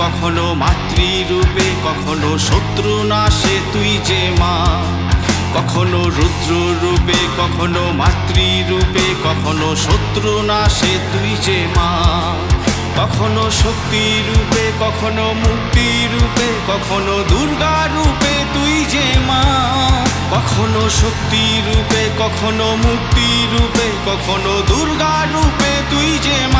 কখনো মাতৃরূপে, কখনো শত্রু নাশে তুই যে মা। কখনো রুদ্র রূপে কখনো মাতৃরূপে, কখনো শত্রু নাশে তুই যে মা। কখনো শক্তি রূপে কখনো মুক্তি রূপে কখনো দুর্গা রূপে তুই যে মা। কখনো শক্তি রূপে কখনো মুক্তি রূপে কখনো দুর্গা রূপে তুই যে মা।